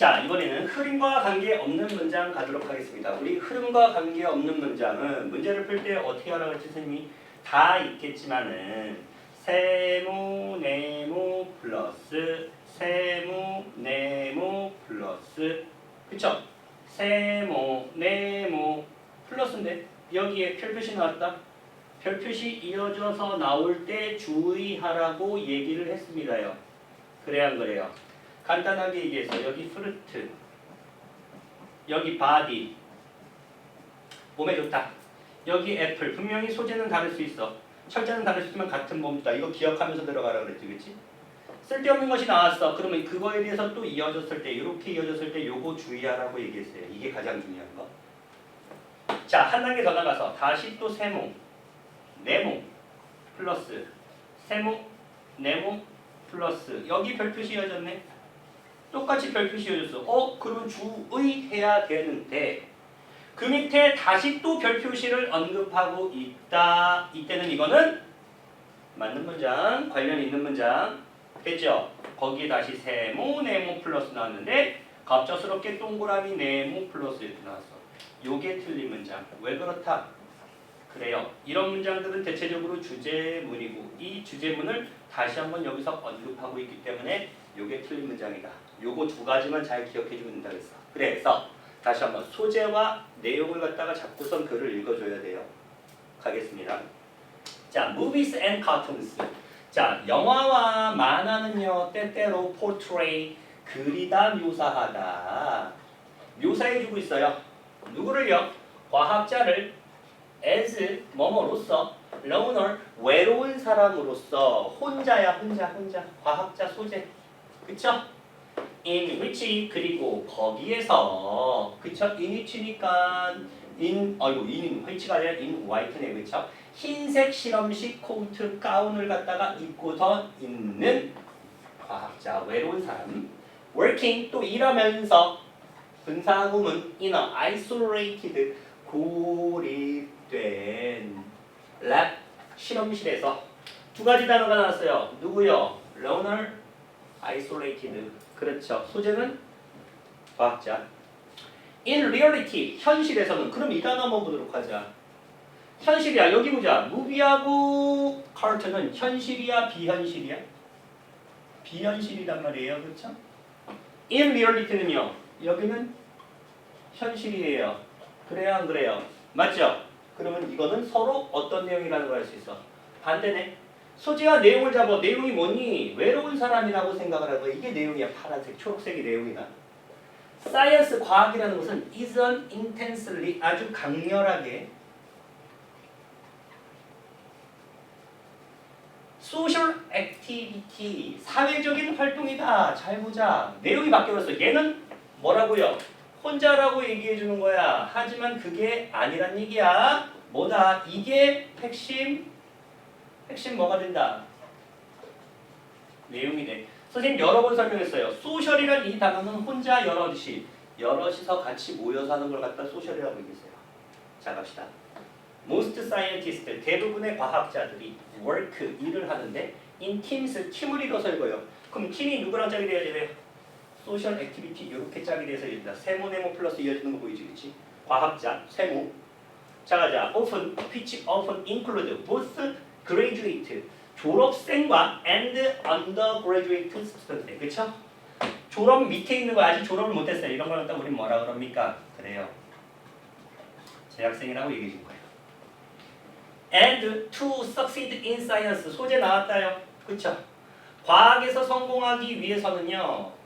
자, 이번에는 흐름과 관계없는 문장 가도록 하겠습니다. 우리 흐름과 관계없는 문장은 문제를 풀 때 어떻게 하라고 했지 선생님이 다 있겠지만은 세모, 네모 플러스 세모, 네모 플러스 그쵸? 세모, 네모 플러스인데 여기에 별 표시 나왔다. 별 표시 이어져서 나올 때 주의하라고 얘기를 했습니다요. 그래 안 그래요? 간단하게 얘기해서 여기 프루트 여기 바디 몸에 좋다. 여기 애플 분명히 소재는 다를 수 있어. 철자는 다를 수 있지만 같은 몸이다. 이거 기억하면서 들어가라 그랬지 그치? 쓸데없는 것이 나왔어. 그러면 그거에 대해서 또 이어졌을 때 이렇게 이어졌을 때 요거 주의하라고 얘기했어요. 이게 가장 중요한 거 자 한 단계 더 나가서 다시 또 세모 네모 플러스. 세모 네모 플러스. 여기 별표시 이어졌네 똑같이 별표시 이어졌어. 어 그러면 주의 해야 되는데 그 밑에 다시 또 별표시를 언급하고 있다. 이때는 이거는 맞는 문장 관련 있는 문장. 됐죠? 거기에 다시 세모 네모 플러스 나왔는데 갑작스럽게 동그라미 네모 플러스 이렇게 나왔어. 요게 틀린 문장. 왜 그렇다 그래요. 이런 문장들은 대체적으로 주제문이고 이 주제문을 다시 한번 여기서 언급하고 있기 때문에 요게 틀린 문장이다. 요거 두 가지만 잘 기억해 주면 된다 그랬어. 그래서 다시 한번 소재와 내용을 갖다가 잡고선 글을 읽어줘야 돼요. 가겠습니다. 자, movies and cartoons. 자, 영화와 만화는요 때때로 portray 그리다 묘사하다 묘사해주고 있어요. 누구를요? 과학자를 as 뭐뭐로서 loner 외로운 사람으로서 혼자야 혼자 혼자 과학자 소재 그쵸? in which 그리고 거기에서 그쵸? in which니까 in 어이구 in which가 아니라 in white네 그쵸? 흰색 실험식 코트 가운을 갖다가 입고서 있는 과학자 외로운 사람 working 또 일하면서 분사구문 in a isolated 고립 된 랩 실험실에서 두 가지 단어가 나왔어요. 누구요? loner, isolated. 그렇죠. 소재는 과학자. in reality 현실에서는 그럼 이 단어 한번 보도록 하자. 현실이야. 여기 보자. 무비하고 카르트는 현실이야, 비현실이야? 비현실이란 말이에요. 그렇죠? in reality는요. 여기는 현실이에요. 그래요, 안 그래요? 맞죠? 그러면 이거는 서로 어떤 내용이라는 걸 알 수 있어. 반대네. 소재와 내용을 잡아. 내용이 뭐니? 외로운 사람이라고 생각을 하고 이게 내용이야. 파란색, 초록색이 내용이다. 사이언스 과학이라는 것은 is an intensely 아주 강렬하게 소셜 액티비티 사회적인 활동이다. 잘 보자. 내용이 바뀌었어. 얘는 뭐라고요? 혼자라고 얘기해 주는 거야. 하지만 그게 아니란 얘기야. 뭐다? 이게 핵심 핵심 뭐가 된다? 내용이 돼. 선생님 여러 번 설명했어요. 소셜이란 이 단어는 혼자 여럿이 여럿이서 같이 모여서 하는 걸 갖다 소셜이라고 얘기했어요. 자 갑시다. Most scientists 대부분의 과학자들이 work 일을 하는데 in teams 팀을 이뤄서 읽어요. 그럼 팀이 누구랑 짝이 돼야 돼요? 소셜 액티비티 이렇게 짝이 돼서 읽다. 세모 네모 플러스 이어지는 거 보이지, 그렇지? 과학자 세모. 자 가자. often which often include both graduate 졸업생과 and undergraduate student. 그렇죠? 졸업 밑에 있는 거 아직 졸업을 못했어요. 이런 거는 또 우리 뭐라 그럽니까? 그래요. 재학생이라고 얘기해 준 거예요. and to succeed in science 소재 나왔다요. 그렇죠? 과학에서 성공하기 위해서는요.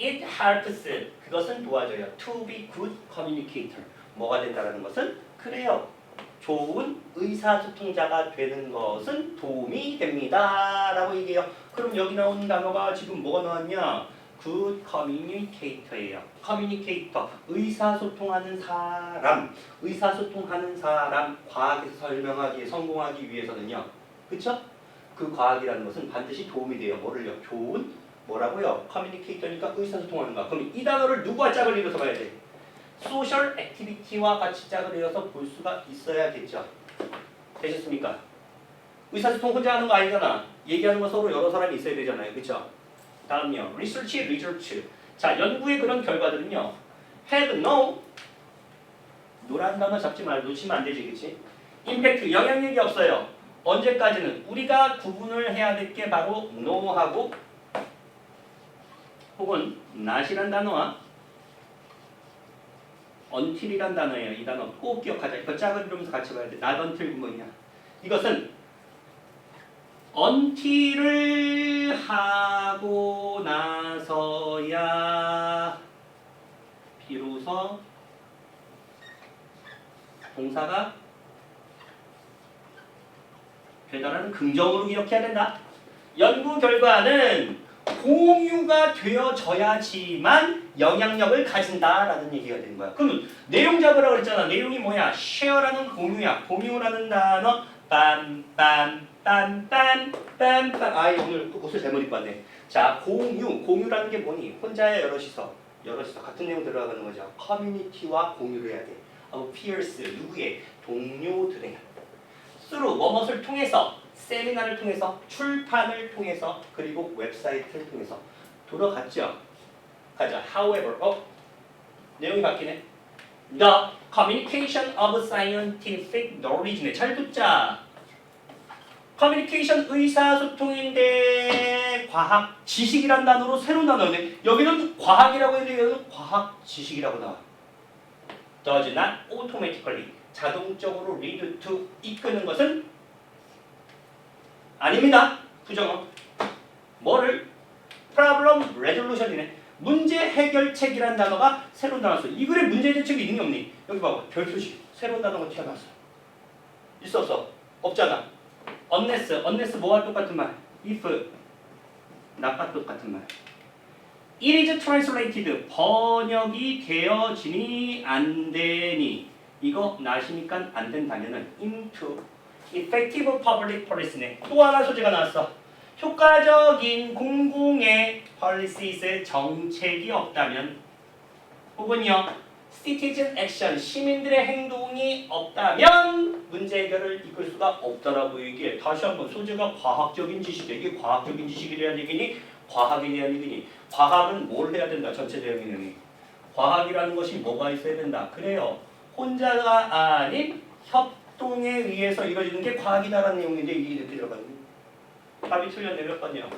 It helps 그것은 도와줘요. To be good communicator 뭐가 된다라는 것은 그래요. 좋은 의사소통자가 되는 것은 도움이 됩니다 라고 얘기해요. 그럼 여기 나오는 단어가 지금 뭐가 나왔냐? Good communicator예요. communicator 의사소통하는 사람, 의사소통하는 사람 과학에서 설명하기 성공하기 위해서는요. 그렇죠? 그 과학이라는 것은 반드시 도움이 돼요. 뭐를요? 좋은 뭐라고요? 커뮤니케이터니까 의사소통하는 거. 그럼 이 단어를 누구와 짝을 이뤄서 봐야 돼? 소셜 액티비티와 같이 짝을 이뤄서 볼 수가 있어야겠죠. 되셨습니까? 의사소통 혼자 하는 거 아니잖아. 얘기하는 거 서로 여러 사람이 있어야 되잖아요. 그렇죠? 다음요. 리서치 리저치. 자, 연구의 그런 결과들은요. have no 노란 단어 잡지 말고 놓치면 안 되지, 그치? 임팩트, 영향력이 없어요. 언제까지는? 우리가 구분을 해야 될 게 바로 no하고 혹은 not이란 단어와 until이란 단어예요. 이 단어 꼭 기억하자. 이거 짝을 이루면서 같이 봐야 돼. not until 뭐냐? 이것은 until을 하고 나서야 비로소 동사가 되다라는 긍정으로 기억해야 된다. 연구 결과는 공유가 되어져야지만 영향력을 가진다라는 얘기가 되는 거야. 그러면 내용 잡으라 그랬잖아. 내용이 뭐야? share라는 공유야. 공유라는 단어 빰빰빰빰빰빰 아 오늘 또 옷을 잘못 입고 왔네. 자 공유 공유라는 게 뭐니? 혼자야 여럿이서 여럿이서 같은 내용 들어가는 거죠. 커뮤니티와 공유를 해야 돼. 어, peers 누구의 동료들의 스루 뭐뭇을 통해서 세미나를 통해서 출판을 통해서 그리고 웹사이트를 통해서 돌아갔죠. 가자. However, 어 내용이 바뀌네. The communication of scientific knowledge네. 잘 듣자. 커뮤니케이션 의사소통인데 과학 지식이란 단어로 새로운 단어네. 여기는 과학이라고 해도 과학 지식이라고 나와. does not automatically 자동적으로 lead to 이끄는 것은 아닙니다. 부정어. 뭐를? problem resolution이네. 문제 해결책이란 단어가 새로운 단어였어. 이 글에 문제 해결책이 있니 없니? 여기 봐봐. 별 표시. 새로운 단어가 튀어나왔어. 있어 없어? 없잖아. unless, unless 뭐와 똑같은 말? if, not과 똑같은 말. It is translated. 번역이 되어지니 안 되니. 이거 나시니까 안 된다면은 into effective public policy네. 또 하나 소재가 나왔어. 효과적인 공공의 policies 정책이 없다면 혹은요 citizen action 시민들의 행동이 없다면 문제 해결을 이끌 수가 없다라고 얘기해. 다시 한번 소재가 과학적인 지식이야. 이게 과학적인 지식에 대한 얘기니 과학에 대한 얘기니 과학은 뭘 해야 된다 전체 대응이 과학이라는 것이 뭐가 있어야 된다. 그래요. 혼자가 아닌 협 동에 의해서 이루어지는 게 과학이다라는 내용인데 이게 이렇게 들어가는 답이 틀렸네 몇 번이요?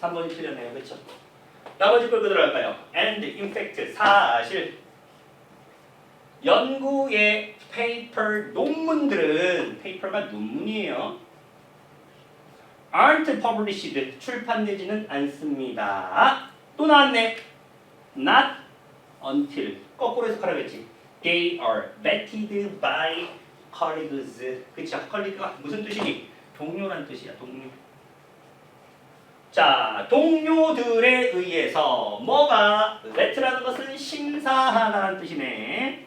3번이 틀렸네요. 그렇죠? 나머지 걸 그대로 할까요? And in fact 사실 연구의 페이퍼 논문들은 페이퍼가 논문이에요. aren't published 출판되지는 않습니다. 또 나왔네. not until 거꾸로 해석하라겠지. They are vetted by colleagues. 그쵸? colleague가 무슨 뜻이니? 동료란 뜻이야. 동료. 자, 동료들에 의해서 뭐가 vet라는 것은 심사하다는 뜻이네.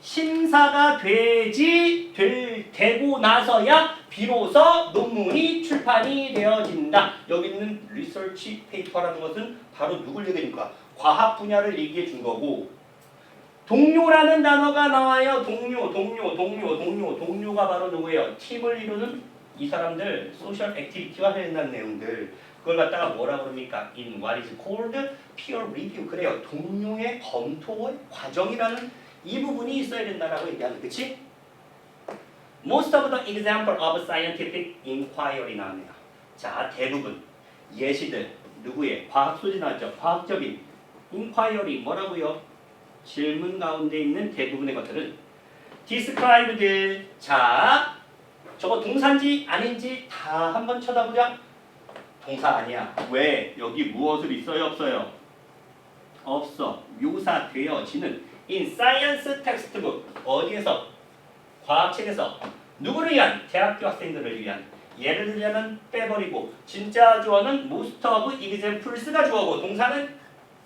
심사가 되지 될 되고 나서야 비로소 논문이 출판이 되어진다. 여기 있는 리서치 페이퍼라는 것은 바로 누굴 얘기하니까 과학 분야를 얘기해 준 거고 동료라는 단어가 나와요. 동료, 동료, 동료, 동료, 동료가 바로 누구예요? 팀을 이루는 이 사람들 소셜 액티비티와 해당하는 내용들 그걸 갖다가 뭐라 그럽니까? In what is called peer review 그래요. 동료의 검토의 과정이라는 이 부분이 있어야 된다라고 얘기하는 그치? Most of the example of scientific inquiry 나왔네요. 자 대부분 예시들 누구의 과학 소지 나왔죠. 과학적인 inquiry 뭐라고요? 질문 가운데 있는 대부분의 것들은 described 자 저거 동사인지 아닌지 다 한번 쳐다보자. 동사 아니야. 왜? 여기 무엇을 있어요? 없어요? 없어. 묘사되어지는 in science textbook 어디에서? 과학책에서 누구를 위한? 대학교 학생들을 위한 예를 들자면 빼버리고 진짜 주어는 most of examples가 주어고 동사는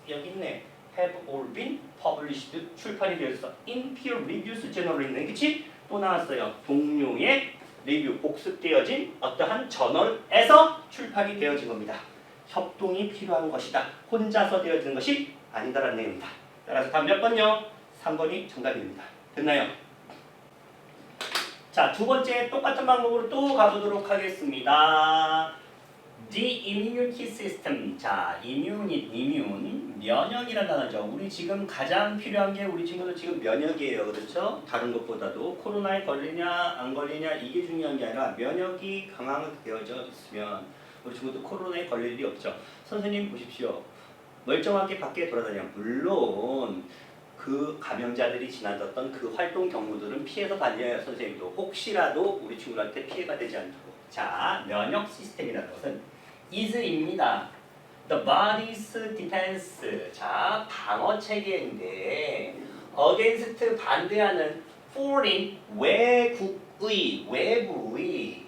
여기 있네. have all been published 출판이 되었어. in peer reviews journal이네. 그치? 또 나왔어요. 동료의 리뷰 복습되어진 어떠한 저널에서 출판이 되어진 겁니다. 협동이 필요한 것이다. 혼자서 되어지는 것이 아니다라는 내용입니다. 따라서 답 몇 번요? 3번이 정답입니다. 됐나요? 자, 두 번째 똑같은 방법으로 또 가보도록 하겠습니다. The immunity system. 자, immune, immune, 면역이라는 단어죠. 우리 지금 가장 필요한 게 우리 친구들 지금 면역이에요. 그렇죠? 다른 것보다도 코로나에 걸리냐 안 걸리냐 이게 중요한 게 아니라 면역이 강하게 되어져 있으면 우리 친구들 코로나에 걸릴 일이 없죠. 선생님 보십시오. 멀쩡하게 밖에 돌아다녀. 물론 그 감염자들이 지나갔던 그 활동 경로들은 피해서 다녀야 선생님도 혹시라도 우리 친구들한테 피해가 되지 않도록. 자, 면역 시스템이라는 것은 is입니다. The body's defense. 자, 방어 체계인데 against 반대하는 foreign 외국의 외부의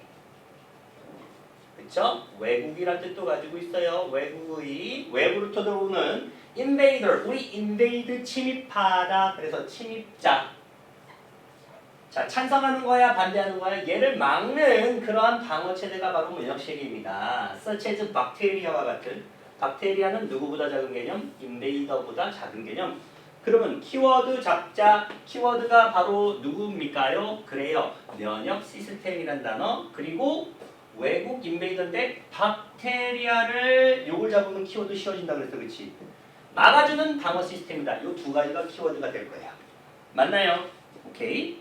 그쵸? 외국이란 뜻도 가지고 있어요. 외국의 외부로부터 들어오는 invader 우리 invade 침입하다 그래서 침입자 자 찬성하는 거야 반대하는 거야 얘를 막는 그러한 방어 체제가 바로 면역 체계입니다. such as 박테리아와 같은 박테리아는 누구보다 작은 개념, 인베이더보다 작은 개념. 그러면 키워드 잡자 키워드가 바로 누구입니까요? 그래요. 면역 시스템이란 단어 그리고 외국 인베이더인데 박테리아를 요걸 잡으면 키워드 씌워진다 그랬어 그렇지? 막아주는 방어 시스템이다. 이두 가지가 키워드가 될 거야. 맞나요? 오케이.